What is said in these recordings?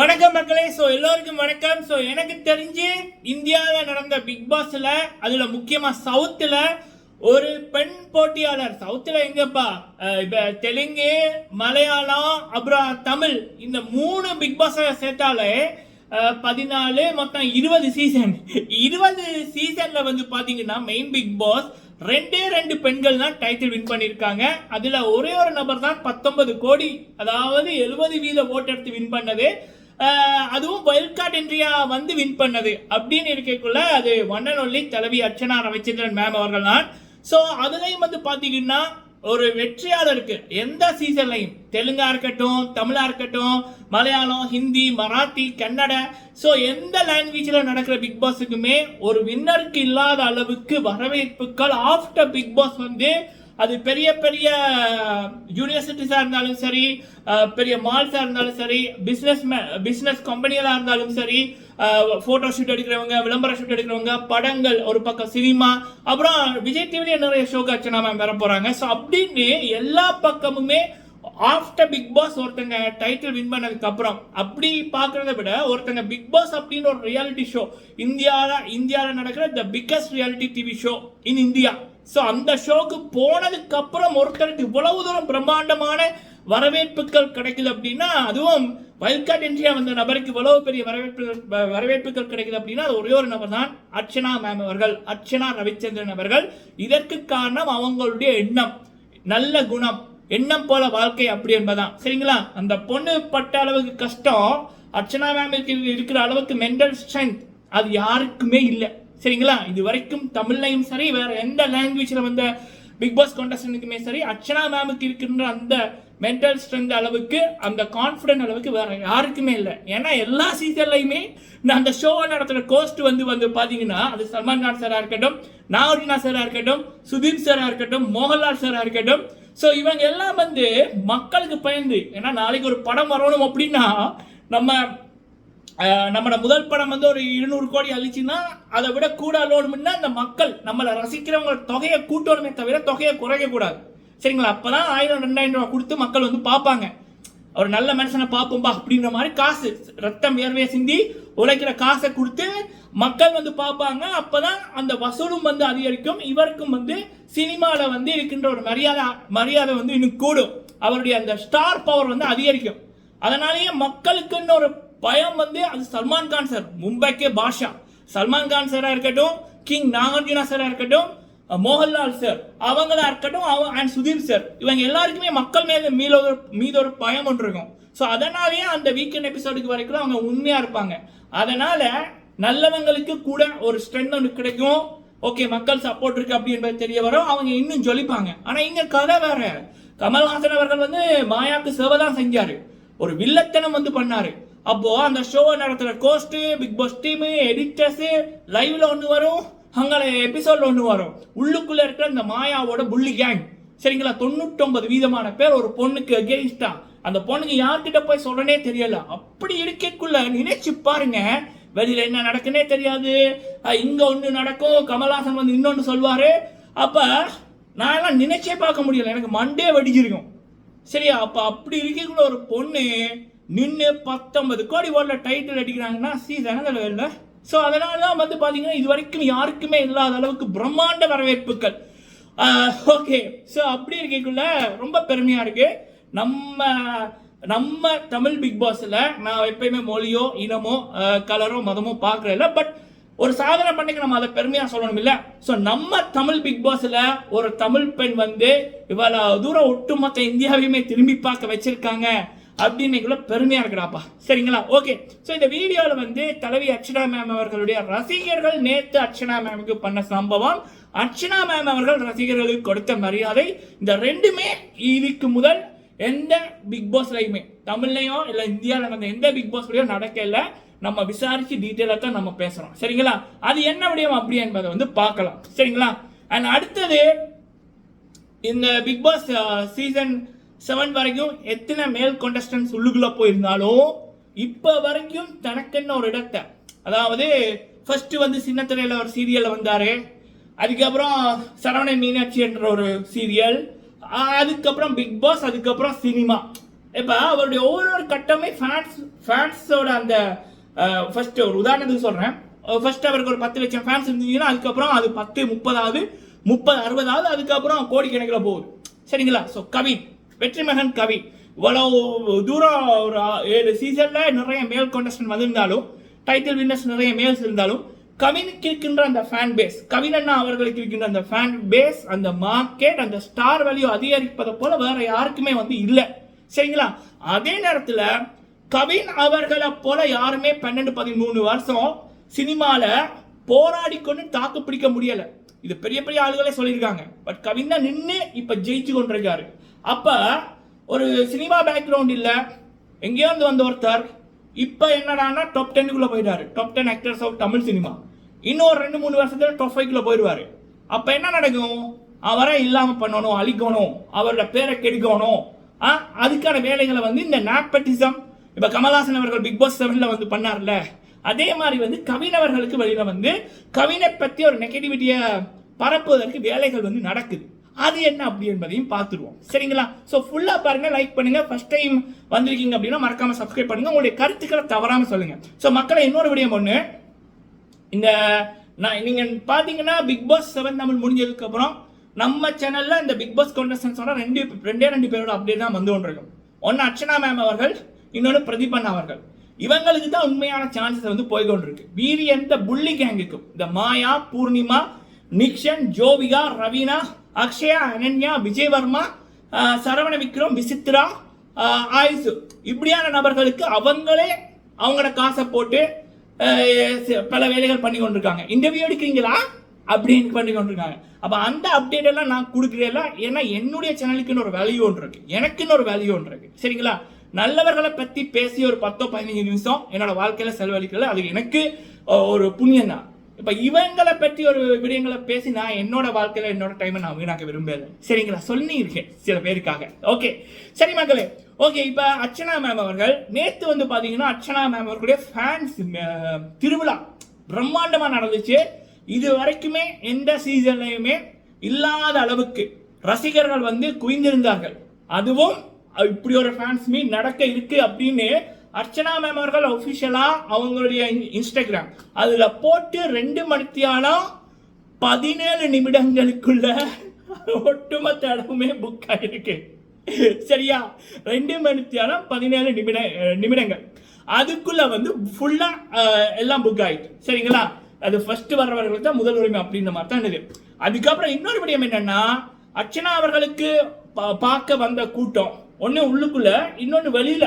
வணக்கம் மக்களே. ஸோ எல்லோருக்கும் வணக்கம். ஸோ எனக்கு தெரிஞ்சு இந்தியாவில் நடந்த பிக் பாஸில் அதில் முக்கியமாக சவுத்தில் ஒரு பெண் போட்டியாளர் சவுத்தில் எங்கப்பா? இப்போ தெலுங்கு மலையாளம் அப்புறம் தமிழ் இந்த மூணு பிக் பாஸை சேர்த்தாலே பதினாலு மொத்தம் இருபது சீசன் இருபது சீசனில் வந்து பார்த்தீங்கன்னா மெயின் பிக் பாஸ் ரெண்டே ரெண்டு பெண்கள் தான் டைட்டில் வின் பண்ணியிருக்காங்க. அதில் ஒரே ஒரு நபர் தான் பத்தொன்பது கோடி அதாவது எழுபது வீத ஓட்டெடுத்து வின் பண்ணது. அதுவும் வைல்ட் கார்டு என்ட்ரியா வந்து வின் பண்ணது. அப்படின்னு இருக்கக்குள்ள அது ஒன் அண்ட் ஒன்லி தலைவி அர்ச்சனா ரவிச்சந்திரன் மேம் அவர்கள் தான். ஸோ அதுலேயும் வந்து பார்த்தீங்கன்னா ஒரு வெற்றியாளருக்கு எந்த சீசன்லையும் தெலுங்கா இருக்கட்டும் தமிழா இருக்கட்டும் மலையாளம் ஹிந்தி மராத்தி கன்னட. ஸோ எந்த லாங்குவேஜில் நடக்கிற பிக் பாஸுக்குமே ஒரு வின்னருக்கு இல்லாத அளவுக்கு வரவேற்புகள் ஆஃப்டர் பிக் பாஸ் வந்து அது பெரிய பெரிய யூனிவர்சிட்டிஸாக இருந்தாலும் சரி பெரிய மால்ஸாக இருந்தாலும் சரி பிஸ்னஸ் பிஸ்னஸ் கம்பெனிகளாக இருந்தாலும் சரி ஃபோட்டோ ஷூட் எடுக்கிறவங்க விளம்பர ஷூட் எடுக்கிறவங்க படங்கள் ஒரு பக்கம் சினிமா அப்புறம் விஜய் டிவிலேயே நிறைய ஷோ அர்ச்சனா மேம் வர போகிறாங்க ஸோ அப்படின்னு எல்லா பக்கமுமே ஆஃப்டர் பிக் பாஸ் ஒருத்தங்க டைட்டில் வின் பண்ணதுக்கு அப்புறம் அப்படி பார்க்கறத விட ஒருத்தங்க பிக் பாஸ் அப்படின்னு ஒரு ரியாலிட்டி ஷோ இந்தியாவில் இந்தியாவில் நடக்கிற the biggest reality TV show in India so அந்த ஷோக்கு போனதுக்கு அப்புறம் ஒருத்தருக்கு இவ்வளவு தூரம் பிரம்மாண்டமான வரவேற்புகள் கிடைக்குது அப்படின்னா அதுவும் வயல்காட் இந்தியா வந்த நபருக்கு இவ்வளவு பெரிய வரவேற்புகள் வ- வரவேற்புகள் கிடைக்குது அப்படின்னா அது ஒரே ஒரு நபர் தான் அர்ச்சனா மேம் அவர்கள். அர்ச்சனா ரவிச்சந்திரன் அவர்கள். இதற்கு காரணம் அவங்களுடைய எண்ணம். நல்ல குணம். எண்ணம் போல வாழ்க்கை அப்படி என்பதான் சரிங்களா? அந்த பொண்ணு பட்ட அளவுக்கு கஷ்டம். அர்ச்சனா மேம் இருக்கிற அளவுக்கு மென்டல் ஸ்ட்ரென்த் அது யாருக்குமே இல்லை. சரிங்களா? இது வரைக்கும் தமிழ்லையும் சரி வேற எந்த லாங்குவேஜில் வந்த பிக் பாஸ் கான்டெஸ்டன்ட்டுக்குமே சரி அர்ச்சனா மேமுக்கு இருக்கின்ற அந்த மென்டல் ஸ்ட்ரென்த் அளவுக்கு அந்த கான்ஃபிடென்ட் அளவுக்கு வேற யாருக்குமே இல்லை. ஏன்னா எல்லா சீசன்லையுமே நான் அந்த ஷோவை நடத்துகிற கோஸ்ட் வந்து வந்து பார்த்தீங்கன்னா அது சல்மான் கான் சாராக இருக்கட்டும் நாவடினா சாராக இருக்கட்டும் சுதீப் சாராக இருக்கட்டும் மோகன்லால் சாராக இருக்கட்டும். ஸோ இவங்க எல்லாம் வந்து மக்களுக்கு பயந்து ஏன்னா நாளைக்கு ஒரு படம் வரணும் அப்படின்னா நம்ம நம்மளோட முதல் படம் வந்து ஒரு இருநூறு கோடி அழிச்சுன்னா அதை விட கூட லோனும்னா அந்த மக்கள் நம்மளை ரசிக்கிறவங்க தொகையை கூட்டணுமே தவிர தொகையை குறைக்க கூடாது. சரிங்களா? அப்போதான் ஆயிரம் ரெண்டாயிரம் ரூபா கொடுத்து மக்கள் வந்து பார்ப்பாங்க. ஒரு நல்ல மனுஷனை பார்ப்போம்பா அப்படின்ற மாதிரி காசு ரத்தம் வியர்வையை சிந்தி உழைக்கிற காசை கொடுத்து மக்கள் வந்து பார்ப்பாங்க. அப்போதான் அந்த வசூலும் வந்து அதிகரிக்கும். இவருக்கும் வந்து சினிமாவில் வந்து இருக்கின்ற ஒரு மரியாதை மரியாதை வந்து இன்னும் கூடும். அவருடைய அந்த ஸ்டார் பவர் வந்து அதிகரிக்கும். அதனாலேயே மக்களுக்குன்னு ஒரு பயம் வந்து அது சல்மான் கான் சார் மும்பைக்கே பாஷா. சல்மான் கான் சாராக இருக்கட்டும் கிங் நாகார்ஜுனா சாராக இருக்கட்டும் மோகன்லால் சார் அவங்களா இருக்கட்டும் அவங்க அண்ட் சுதீர் சார். இவங்க எல்லாருக்குமே மக்கள் மேல மீத ஒரு மீத ஒரு பயம் ஒன்று இருக்கும். ஸோ அதனாலேயே அந்த வீக்கெண்ட் எபிசோடுக்கு வரைக்கும் அவங்க உண்மையாக இருப்பாங்க. அதனால நல்லவங்களுக்கு கூட ஒரு ஸ்ட்ரென்த் ஒன்று கிடைக்கும். ஓகே மக்கள் சப்போர்ட் இருக்கு அப்படி என்பது தெரிய வரும். அவங்க இன்னும் ஜொலிப்பாங்க. ஆனால் இங்கே கதை வேற. கமல்ஹாசன் அவர்கள் வந்து மாயாக்கு சேவை தான் செஞ்சாரு. ஒரு வில்லத்தனம் வந்து பண்ணாரு. அப்போ அந்த ஷோவை நடத்துகிற host Bigg Boss team editors லைவ்ல ஒன்று வரும் அங்கே எபிசோட்ல ஒன்று வரும். உள்ளுக்குள்ளே இருக்கிற இந்த மாயாவோட புள்ளி கேங் சரிங்களா? தொண்ணூற்றொன்பது வீதமான பேர் ஒரு பொண்ணுக்கு அகெயின்ஸ்டா அந்த பொண்ணுக்கு யார்கிட்ட போய் சொல்றனே தெரியல. அப்படி இருக்கக்குள்ள நினைச்சு பாருங்க. வெளியில என்ன நடக்குன்னே தெரியாது. இங்க ஒன்று நடக்கும். கமல்ஹாசன் வந்து இன்னொன்று சொல்வாரு. அப்ப நான் எல்லாம் நினைச்சே பார்க்க முடியல. எனக்கு மண்டே வெடிச்சிருக்கும் சரியா? அப்ப அப்படி இருக்கக்குள்ள ஒரு பொண்ணு நின்று பத்தொன்பது கோடி ஓடல டைட்டில் அடிக்கிறாங்கன்னா சீசன் இல்லை. ஸோ அதனால தான் வந்து பார்த்தீங்கன்னா இது வரைக்கும் யாருக்குமே இல்லாத அளவுக்கு பிரம்மாண்ட வரவேற்புகள். ஓகே ஸோ அப்படி இருக்கக்குள்ள ரொம்ப பெருமையாக இருக்கு. நம்ம நம்ம தமிழ் பிக் பாஸில் நான் எப்பயுமே மொழியோ இனமோ கலரோ மதமோ பார்க்குறதில்ல பட் ஒரு சாதனை பண்ணிக்க நம்ம அதை பெருமையாக சொல்லணும் இல்லை. ஸோ நம்ம தமிழ் பிக் பாஸில் ஒரு தமிழ் பெண் வந்து இவ்வளோ தூரம் ஒட்டுமொத்த இந்தியாவையுமே திரும்பி பார்க்க வச்சுருக்காங்க. அப்படின்னு பெருமையாக இருக்கிறாப்பா. சரிங்களா? ஓகே ஸோ இந்த வீடியோவில் வந்து தலைவி அர்ச்சனா மேம் அவர்களுடைய ரசிகர்கள் நேற்று அர்ச்சனா மேமுக்கு பண்ண சம்பவம். அர்ச்சனா மேம் அவர்கள் ரசிகர்களுக்கு கொடுத்த மரியாதை இந்த ரெண்டுமே இதுக்கு முதல் எந்த பிக் பாஸ்லையுமே தமிழ்லையோ இல்லை இந்தியாவில் நடந்த எந்த பிக் பாஸ்லையும் நடக்கல. நம்ம விசாரிச்சு டீட்டெயிலாக தான் நம்ம பேசுகிறோம் சரிங்களா? அது என்ன விடயம் அப்படி என்பதை வந்து பார்க்கலாம். சரிங்களா? அண்ட் அடுத்தது இந்த பிக் பாஸ் சீசன் செவன் வரைக்கும் எத்தனை மேல் contestants உள்ளுக்குள்ள போயிருந்தாலும் இப்போ வரைக்கும் தனக்குன்னு ஒரு இடத்தை? அதாவது ஃபர்ஸ்ட் வந்து சின்னத்திரையில் ஒரு சீரியல்ல வந்தாரு. அதுக்கப்புறம் சரவணன் மீனாட்சி என்ற ஒரு சீரியல் அதுக்கப்புறம் பிக் பாஸ் அதுக்கப்புறம் சினிமா இப்போ அவருடைய ஒவ்வொரு கட்டமே ஃபேன்ஸ் ஃபேன்ஸோட அந்த ஃபர்ஸ்ட் ஒரு உதாரணத்துக்கு சொல்கிறேன் ஃபர்ஸ்ட் அவருக்கு ஒரு பத்து லட்சம் ஃபேன்ஸ் இருந்தீங்கன்னா அதுக்கப்புறம் அது பத்து முப்பதாவது முப்பது அறுபதாவது அதுக்கப்புறம் கோடிக்கணக்கில் போகுது. சரிங்களா? ஸோ கவின். வெற்றி மகன் கவி. இவ்வளவு தூரம் ஒரு ஏழு சீசன்ல நிறைய மேல் கான்டெஸ்டன் வந்திருந்தாலும் டைட்டில் வின்னர்ஸ் நிறைய மேல்ஸ் இருந்தாலும் கவினுக்கு இருக்கின்ற அந்த ஃபேன் பேஸ் கவின் அண்ணா அவர்களுக்கு இருக்கின்ற அந்த ஃபேன் பேஸ் அந்த மார்க்கெட் அந்த ஸ்டார் வேல்யூ அதிகரிப்பதை போல வேற யாருக்குமே வந்து இல்லை. சரிங்களா? அதே நேரத்தில் கவின் அவர்களை போல யாருமே பன்னெண்டு பதிமூணு வருஷம் சினிமாவில் போராடி கொண்டு தாக்கு பிடிக்க முடியலை. இது பெரிய பெரிய ஆளுகளே சொல்லியிருக்காங்க. பட் கவின் தான் நின்று இப்போ ஜெயிச்சு கொண்டிருக்காரு. அப்போ ஒரு சினிமா பேக்ரவுண்ட் இல்லை. எங்கேயோ வந்த ஒருத்தர் இப்போ என்னடான்னா டாப் டென்னுக்குள்ளே போயிட்டாரு. Top ten actors of Tamil cinema இன்னும் ஒரு ரெண்டு மூணு வருஷத்தில் டாப் ஃபைவ்க்குள்ளே போயிடுவார் அப்போ என்ன நடக்கும்? அவரை இல்லாமல் பண்ணணும் அழிக்கணும் அவரோட பேரை கெடுக்கணும். ஆ, அதுக்கான வேலைகளை வந்து இந்த நாப்பட்டிசம் இப்போ கமல்ஹாசன் அவர்கள் பிக் பாஸ் செவனில் வந்து பண்ணார்ல. அதே மாதிரி வந்து கவினவர்களுக்கு வழியில் வந்து கவினை பற்றி ஒரு நெகட்டிவிட்டியை பரப்புவதற்கு வேலைகள் வந்து நடக்குது. அது என்ன அப்படி என்பதையும் பார்த்துருவோம். சரிங்களா? ஸோ ஃபுல்லாக பாருங்க லைக் பண்ணுங்க. ஃபர்ஸ்ட் டைம் வந்திருக்கீங்க அப்படின்னா மறக்காம சப்ஸ்கிரைப் பண்ணுங்க. உங்களுடைய கருத்துக்களை தவறாமல் சொல்லுங்க. ஸோ மக்களை இன்னொரு விடயம் ஒன்று இந்த நான் நீங்கள் பார்த்தீங்கன்னா பிக் பாஸ் செவன் தமிழ் முடிஞ்சதுக்கு அப்புறம் நம்ம சேனலில் இந்த பிக் பாஸ் கான்டெஸ்டன்ஸோட ரெண்டு ரெண்டே ரெண்டு பேரோட அப்டேட் தான் வந்து கொண்டிருக்கும். ஒன்று அர்ச்சனா மேம் அவர்கள் இன்னொன்று பிரதீபன் அவர்கள். இவங்களுக்கு தான் உண்மையான சான்சஸ் வந்து போய் கொண்டிருக்கு. வீரி எந்த புள்ளி கேங்குக்கும் இந்த மாயா பூர்ணிமா நிக்ஷன் ஜோவிகா ரவீனா அக்ஷயா அனன்யா விஜயவர்மா சரவண விக்ரம் விசித்ரா ஆயுசு. இப்படியான நபர்களுக்கு அவங்களே அவங்களோட காசை போட்டு பல வேலைகள் பண்ணி கொண்டிருக்காங்க. இன்டர்வியூ எடுக்கிறீங்களா? அப்படின்னு பண்ணி கொண்டிருக்காங்க. அப்போ அந்த அப்டேட் எல்லாம் நான் கொடுக்குறேன் ஏன்னா என்னுடைய சேனலுக்குன்னு ஒரு வேல்யூ ஒன்று இருக்கு. எனக்குன்னு ஒரு வேல்யூ ஒன்று இருக்கு. சரிங்களா? நல்லவர்களை பற்றி பேசி ஒரு பத்தோ பதினஞ்சு நிமிஷம் என்னோட வாழ்க்கையில் செலவழிக்கல. அது எனக்கு ஒரு புண்ணியம் தான் இப்போ இவங்களை பற்றி ஒரு விடயங்களை பேசி நான் என்னோட வாழ்க்கையில் என்னோட டைமை நான் வீணாக்க விரும்பல சரிங்களா? சொல்லியிருக்கேன் சில பேருக்காக. ஓகே சரி மக்களே. ஓகே இப்போ அர்ச்சனா மேம் அவர்கள் நேற்று வந்து பார்த்தீங்கன்னா அர்ச்சனா மேம் அவர்களுடைய ஃபேன்ஸ் திருவிழா பிரம்மாண்டமாக நடந்துச்சு. இது வரைக்குமே எந்த சீசன்லையுமே இல்லாத அளவுக்கு ரசிகர்கள் வந்து குவிந்திருந்தார்கள். அதுவும் இப்படி ஒரு ஃபேன்ஸ் மீட் நடக்க இருக்கு அப்படின்னு அர்ச்சனா மேம் அவர்கள் ஒஃபிஷியலாக அவங்களுடைய இன்- இன்ஸ்டாகிராம் அதில் போட்டு ரெண்டு மணித்தியாலம் பதினேழு நிமிடங்களுக்குள்ள ஒட்டுமொத்த இடமுமே புக் ஆகிருக்கு சரியா? ரெண்டு மணித்தியாலம் பதினேழு நிமிட நிமிடங்கள். அதுக்குள்ள வந்து ஃபுல்லாக எல்லாம் புக் ஆகிட்டு சரிங்களா? அது ஃபர்ஸ்ட் வர்றவர்களுக்கு தான் முதல் உரிமை அப்படின்ற மாதிரி தான் இது அதுக்கப்புறம் இன்னொரு விடயம் என்னன்னா அர்ச்சனா அவர்களுக்கு பா- பார்க்க வந்த கூட்டம். ஒன்று உள்ளுக்குள்ள இன்னொன்று வெளியில.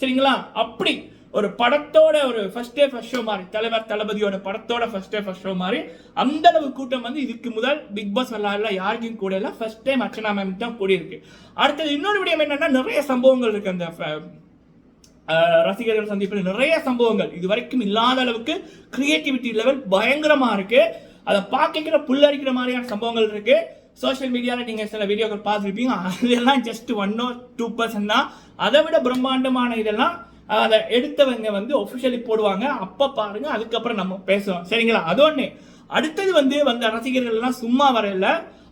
சரிங்களா? அப்படி ஒரு படத்தோட ஒரு ஃபர்ஸ்ட் டே ஃபர்ஸ்ட் ஷோ மாதிரி தலைவர் தளபதியோட படத்தோட ஃபர்ஸ்ட் டே ஃபர்ஸ்ட் ஷோ மாதிரி அந்த அளவு கூட்டம் வந்து இதுக்கு முதல் பிக் பாஸ் வரலாறுல யாருக்கும் கூட இல்லை. ஃபர்ஸ்ட் டைம் அர்ச்சனா மேம் தான் கூடியிருக்கு அடுத்தது இன்னொரு விடயம் என்னன்னா நிறைய சம்பவங்கள் இருக்கு அந்த ஃப- ரசிகர்கள் சந்திப்பில். நிறைய சம்பவங்கள். இது வரைக்கும் இல்லாத அளவுக்கு கிரியேட்டிவிட்டி லெவல் பயங்கரமா இருக்கு. அதை பார்க்கிற புல்லரிக்கிற மாதிரியான சம்பவங்கள் இருக்குது சோஷியல் மீடியாவில் நீங்கள் சில வீடியோக்கள் பார்த்துருப்பீங்க. அதெல்லாம் just one or two percent தான். அதை விட பிரம்மாண்டமான இதெல்லாம் அதை எடுத்தவங்க வந்து ஒஃபிஷியலி போடுவாங்க. அப்போ பாருங்கள் அதுக்கப்புறம் நம்ம பேசுவோம். சரிங்களா? அது ஒன்று அடுத்தது வந்து வந்த ரசிகர்கள் எல்லாம் சும்மா வரையில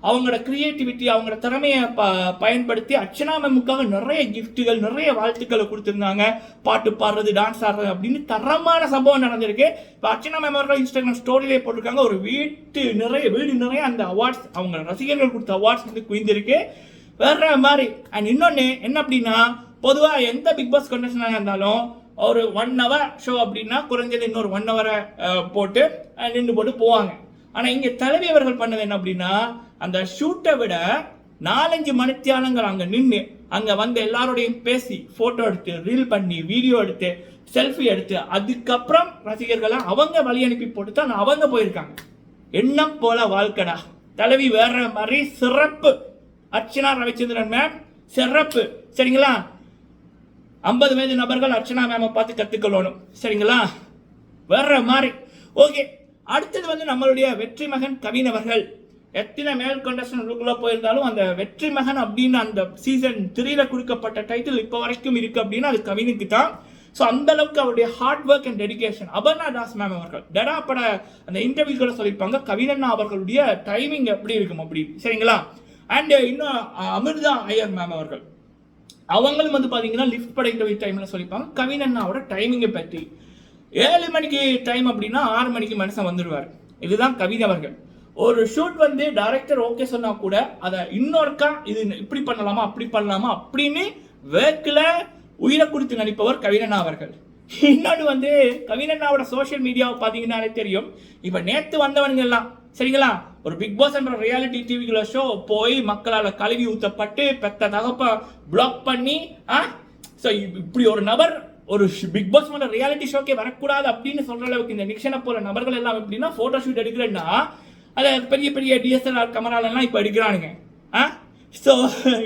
அவங்களோட கிரியேட்டிவிட்டி அவங்களோட திறமையை ப பயன்படுத்தி அர்ச்சனா மேமுக்காக நிறைய கிஃப்ட்டுகள் நிறைய வாழ்த்துக்களை கொடுத்துருந்தாங்க. பாட்டு பாடுறது டான்ஸ் ஆடுறது அப்படின்னு தரமான சம்பவம் நடந்திருக்கு. இப்போ அர்ச்சனா மேம் அவர்கள் இன்ஸ்டாகிராம் ஸ்டோரியிலே போட்டிருக்காங்க. ஒரு வீட்டு நிறைய வீடு நிறைய அந்த அவார்ட்ஸ் அவங்க ரசிகர்கள் கொடுத்த அவார்ட்ஸ் வந்து குவிந்திருக்கு. வேற மாதிரி அண்ட் இன்னொன்று என்ன அப்படின்னா பொதுவாக எந்த பிக் பாஸ் கண்டஸ்டனாக இருந்தாலும் ஒரு ஒன் ஹவர் ஷோ அப்படின்னா குறைஞ்சது இன்னொரு ஒன் ஹவரை போட்டு நின்று போட்டு போவாங்க. ஆனால் இங்கே தலைவி அவர்கள் பண்ணது என்ன அப்படின்னா அந்த ஷூட்டை விட நாலஞ்சு மணித்தியாலங்கள் அங்கே நின்று அங்கே வந்து எல்லாரோடையும் பேசி ஃபோட்டோ எடுத்து ரீல் பண்ணி வீடியோ எடுத்து செல்ஃபி எடுத்து அதுக்கப்புறம் ரசிகர்களை அவங்க வழி அனுப்பி போட்டு தான் அவங்க போயிருக்காங்க. எண்ணம் போல வாழ்க்கடா. தலைவி வேற மாதிரி சிறப்பு. அர்ச்சனா ரவிச்சந்திரன் மேம் சிறப்பு. சரிங்களா? ஐம்பது வயது நபர்கள் அர்ச்சனா மேமை பார்த்து கற்றுக்கொள்ளணும் சரிங்களா? வேற மாதிரி. ஓகே. அடுத்தது வந்து நம்மளுடைய வெற்றி மகன் கவின் அவர்கள். எத்தனை மேல் கண்டஸ்டன்ட்குள்ள போயிருந்தாலும் அந்த வெற்றி மகன் அப்படின்னு அந்த சீசன் த்ரீல கொடுக்கப்பட்ட டைட்டில் இப்போ வரைக்கும் இருக்குது அப்படின்னா அது கவினுக்கு தான். ஸோ அந்த அளவுக்கு அவருடைய hard work and dedication Aparna Das ma'am அவர்கள். டெரா பட அந்த இன்டர்வியூக்களை சொல்லியிருப்பாங்க கவினண்ணா அவர்களுடைய டைமிங் எப்படி இருக்கும் அப்படி. சரிங்களா? அண்ட் uh, இன்னும் அமிர்தா ஐயர் மேம் அவர்கள். அவங்களும் வந்து பார்த்தீங்கன்னா லிஃப்ட் பட இன்டர்வியூ டைமில் சொல்லியிருப்பாங்க கவினண்ணாவோட டைமிங்கை பற்றி ஏழு மணிக்கு டைம் அப்படின்னா ஆறு மணிக்கு மனுஷன் வந்துடுவார் இதுதான் கவிதை அவர்கள். ஒரு ஷூட் வந்து டைரக்டர் ஓகே சொன்னா கூட அதை இன்னொருக்கா இது இப்படி பண்ணலாமா அப்படி பண்ணலாமா அப்படின்னு வேர்க்கில் உயிரை கொடுத்து நடிப்பவர் கவினண்ணா அவர்கள். இன்னொன்று வந்து கவினண்ணாவோட சோஷியல் மீடியாவை பார்த்தீங்கன்னாலே தெரியும். இப்போ நேற்று வந்தவனுங்கெல்லாம் சரிங்களா? ஒரு பிக் பாஸ் என்ற ரியாலிட்டி டிவிக்குள்ள ஷோ போய் மக்களால் கழுவி ஊற்றப்பட்டு பெத்த தகப்ப பிளாக் பண்ணி ஆ? ஸோ இப்படி ஒரு நபர் ஒரு பிக் பாஸ் போன்ற ரியாலிட்டி ஷோக்கே வரக்கூடாது அப்படின்னு சொல்ற அளவுக்கு இந்த நிக்ஷனை போல நபர்கள் எல்லாம் எப்படின்னா போட்டோ ஷூட் எடுக்கிறேன்னா அதை பெரிய பெரிய டிஎஸ்எல்ஆர் கமராலெல்லாம் இப்போ அடிக்கிறானுங்க ஆ? ஸோ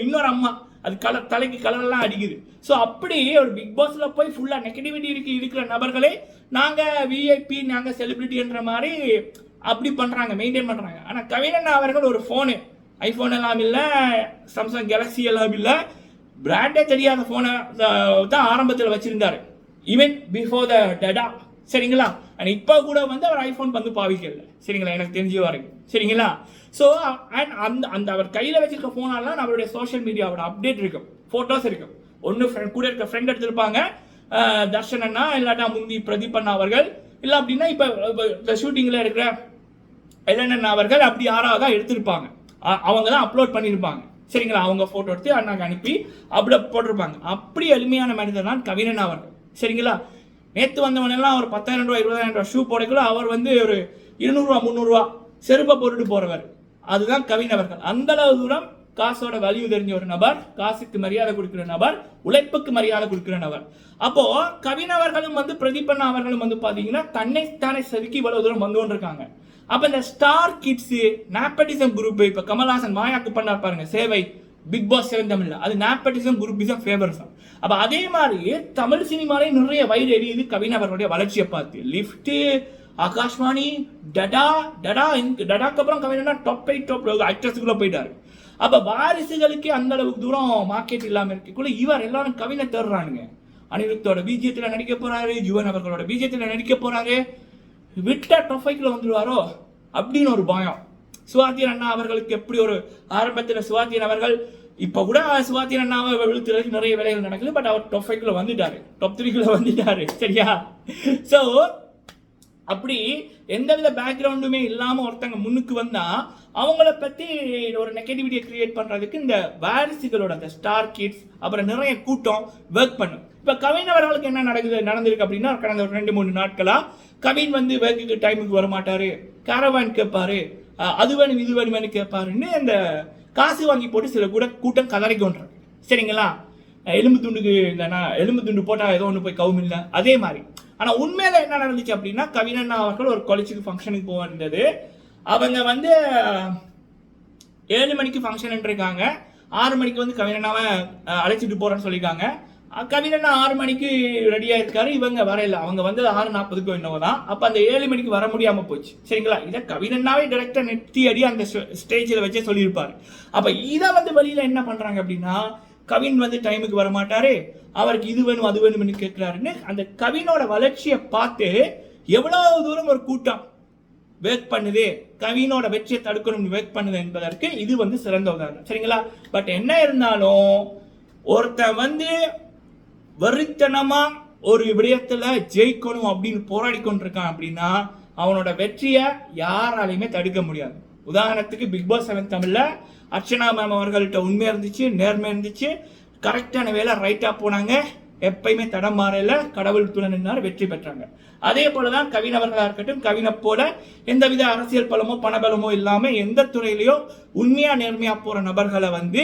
இன்னொரு அம்மா அது கலர் தலைக்கு கலரெல்லாம் அடிக்குது. ஸோ அப்படி ஒரு பிக் பாஸில் போய் ஃபுல்லாக நெகட்டிவிட்டி இருக்கு இருக்கிற நபர்களே நாங்கள் விஐபி நாங்கள் செலிபிரிட்டின்ற மாதிரி அப்படி பண்ணுறாங்க மெயின்டைன் பண்ணுறாங்க ஆனால் கவினன் அவர்கள் ஒரு ஃபோனு ஐஃபோன் எல்லாம் இல்லை சாம்சங் கேலக்ஸி எல்லாம் இல்லை பிராண்டே தெரியாத ஃபோனை தான் ஆரம்பத்தில் வச்சுருந்தார். ஈவன் பிஃபோர் த டடா சரிங்களா? அண்ட் இப்போ கூட வந்து அவர் ஐஃபோன் வந்து பாவிக்கல. சரிங்களா? எனக்கு தெரிஞ்ச வரைக்கும். சரிங்களா? ஸோ அண்ட் அந்த அந்த அவர் கையில் வச்சிருக்க ஃபோனெல்லாம் நம்மளுடைய சோஷியல் மீடியாவோட அப்டேட் இருக்கும். ஃபோட்டோஸ் இருக்கும். ஒன்று ஃப்ரெண்ட் கூட இருக்க ஃப்ரெண்ட் எடுத்திருப்பாங்க. தர்ஷன் அண்ணா இல்லாட்டா முந்தி பிரதீப் அண்ணா அவர்கள். இல்லை அப்படின்னா இப்போ இந்த ஷூட்டிங்கில் இருக்கிற எல்என்என் அவர்கள் அப்படி யாராவது தான் எடுத்திருப்பாங்க. அவங்க தான் அப்லோட் பண்ணியிருப்பாங்க சரிங்களா? அவங்க ஃபோட்டோ எடுத்து அண்ணாக்கு அனுப்பி அப்படி போட்டிருப்பாங்க. அப்படி எளிமையான மனிதர் தான் கவினன் அவர்கள். சரிங்களா? நேற்று வந்தவனெல்லாம் ஒரு பத்தாயிரம் ரூபா இருபதாயிரம் ரூபா ஷூ போடக்குள்ள அவர் வந்து ஒரு இருநூறுவா முந்நூறுரூவா செருப்பை போட்டுட்டு போகிறவர் அதுதான் கவின் அவர்கள். தூரம் காசோட வலிவு தெரிஞ்ச ஒரு நபர் காசுக்கு மரியாதை கொடுக்கிற நபர் உழைப்புக்கு மரியாதை கொடுக்கிற நபர். அப்போ கவினவர்களும் வந்து பிரதீபன் அவர்களும் வந்து பாத்தீங்கன்னா தன்னை தானே செதுக்கி இவ்வளவு தூரம் வந்து கொண்டிருக்காங்க. அப்ப இந்த ஸ்டார் கிட்ஸ் நாப்பட்டிசம் குரூப் இப்ப கமல்ஹாசன் மாயாக்கு பண்ணார் பாருங்க சேவை பிக் பாஸ் செவன் தமிழ்ல அது நாப்பட்டிசம் குரூப்பிசம் ஃபேவரிசம் அப்ப அதே மாதிரி தமிழ் சினிமாலே நிறைய வயிறு எரியுது கவின் அவர்களுடைய வளர்ச்சியை பார்த்து. லிஃப்ட்டு ஆகாஷ்வாணி டடா டடா டடாக்கு அப்புறம் கவினா டாப் எயிட் டாப் ஆக்டர்ஸுக்குள்ள போயிட்டாரு. அப்ப வாரிசுகளுக்கே அந்த அளவுக்கு தூரம் மார்க்கெட் இல்லாம இருக்கக்குள்ள இவர் எல்லாரும் கவினை தேடுறானுங்க. அனிருத்தோட பிஜியத்தில் நடிக்க போறாரு யுவன் அவர்களோட பிஜியத்தில் நடிக்க போறாரு. விட்டா டொஃபைக்கில் வந்துடுவாரோ அப்படின்னு ஒரு பயம். சுவாத்தியன் அண்ணா அவர்களுக்கு எப்படி ஒரு ஆரம்பத்தில் சுவாத்தியன் அவர்கள் இப்போ கூட சுவாத்தின் அண்ணாவை விழுத்துறதுக்கு நிறைய வேலைகள் நடக்குது பட் அவர் டாப் ஃபைவ்ல வந்துட்டாரு. டாப் த்ரீக்குள்ள வந்துட்டாரு. சரியா? ஸோ அப்படி எந்தவித பேக்ரவுண்டுமே இல்லாமல் ஒருத்தங்க முன்னுக்கு வந்தால் அவங்கள பற்றி ஒரு நெகட்டிவிட்டியை கிரியேட் பண்ணுறதுக்கு இந்த வாரிசுகளோட அந்த ஸ்டார் கிட்ஸ் அப்புறம் நிறைய கூட்டம் ஒர்க் பண்ணும். இப்போ கவின் அவர்களுக்கு என்ன நடக்குது நடந்திருக்கு அப்படின்னா கடந்த ஒரு ரெண்டு மூணு நாட்களாக கவின் வந்து ஒர்க்குக்கு டைமுக்கு வர கேரவான் கேட்பாரு அது வேணும் இது வேணும்னு கேட்பாருன்னு அந்த காசு வாங்கி போட்டு சில கூட கூட்டம் கதறிக்கொண்டாங்க சரிங்களா? எலும்பு துண்டுக்கு இல்லைன்னா எலும்பு துண்டு போட்டால் ஏதோ ஒன்று போய் கவுமில்ல. அதே மாதிரி. ஆனால் உண்மையில் என்ன நடந்துச்சு அப்படின்னா கவினண்ணா அவர்கள் ஒரு காலேஜுக்கு ஃபங்க்ஷனுக்கு போக இருந்தது அவங்க வந்து ஏழு மணிக்கு ஃபங்க்ஷன் இருக்காங்க. ஆறு மணிக்கு வந்து கவினண்ணாவை அழைச்சிட்டு போகிறேன்னு சொல்லியிருக்காங்க. அஹ், ஆறு மணிக்கு ரெடியாக இருக்காரு இவங்க வரையில. அவங்க வந்து ஆறு நாற்பதுக்கும் என்னவோ தான். அப்ப அந்த ஏழு மணிக்கு வர முடியாம போச்சு. சரிங்களா? இதை கவினண்ணாவே டைரக்டா நெத்தி அடி அந்த ஸ்டேஜில் வச்சே சொல்லியிருப்பாரு. அப்ப இதை வந்து வெளியில் என்ன பண்றாங்க அப்படின்னா கவின் வந்து டைமுக்கு வர மாட்டாரு அவருக்கு இது வேணும் அது வேணும்னு கேட்கிறாருன்னு அந்த கவினோட வளர்ச்சியை பார்த்து எவ்வளவு தூரம் ஒரு கூட்டம் வேக் பண்ணுது கவினோட வெற்றியை தடுக்கணும்னு வேக் பண்ணுது என்பதற்கு இது வந்து சிறந்த உதாரணம். சரிங்களா? பட் என்ன இருந்தாலும் ஒருத்தன் வந்து வெறித்தனமா ஒரு விடயத்துல ஜெயிக்கணும் அப்படின்னு போராடி கொண்டிருக்கான் அப்படின்னா அவனோட வெற்றியை யாராலையுமே தடுக்க முடியாது. உதாரணத்துக்கு பிக் பாஸ் செவன் தமிழ்ல அர்ச்சனா மேம் அவர்கள்ட்ட உண்மையாக இருந்துச்சு நேர்மை இருந்துச்சு கரெக்டான வேலை ரைட்டா போனாங்க எப்பயுமே தடம் மாறல கடவுள் துணை நின்னார் வெற்றி பெற்றாங்க. அதே போலதான் தான் அவர்களா இருக்கட்டும் கவினை போல எந்தவித அரசியல் பலமோ பணபலமோ இல்லாமல் எந்த துறையிலையோ உண்மையா நேர்மையா போற நபர்களை வந்து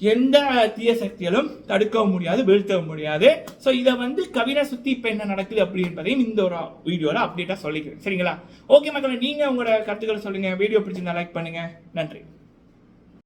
எந்த தீய சக்திகளும் தடுக்கவும் முடியாது வீழ்த்தவும் முடியாது. ஸோ இதை வந்து கவினை சுற்றி இப்போ என்ன நடக்குது அப்படி என்பதையும் இந்த ஒரு வீடியோவில் அப்டேட்டாக சொல்லிக்கிறேன். சரிங்களா? ஓகே மக்களை நீங்கள் உங்களோட கருத்துக்களை சொல்லுங்கள் வீடியோ பிடிச்சிருந்தா லைக் பண்ணுங்கள் நன்றி.